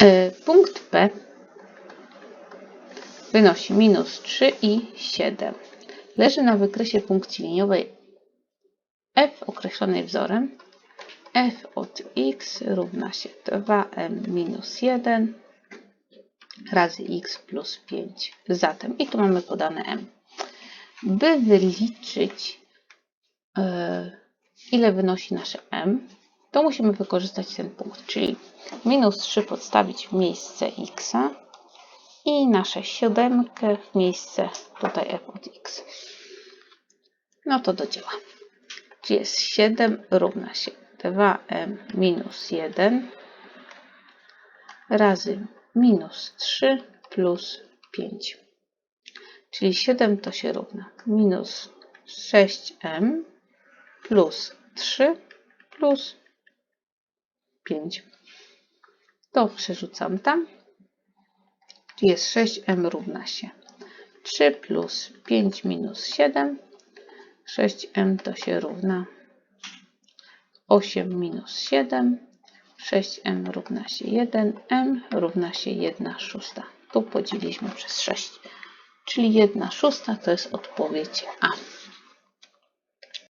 E, Punkt P wynosi minus 3 i 7. Leży na wykresie funkcji liniowej f określonej wzorem f od x równa się 2m minus 1 razy x plus 5. Zatem, i tu mamy podane m. By wyliczyć, e, ile wynosi nasze m, to musimy wykorzystać ten punkt, czyli minus 3 podstawić w miejsce x i nasze siódemkę w miejsce tutaj f od x. No to do dzieła. Gdzie jest 7 równa się 2m minus 1 razy minus 3 plus 5. Czyli 7 to się równa minus 6m plus 3 plus 5. To przerzucam tam. Jest 6m równa się 3 plus 5 minus 7. 6m to się równa 8 minus 7. 6m równa się 1, m równa się 1 szósta. Tu podzieliliśmy przez 6, czyli 1 szósta to jest odpowiedź A.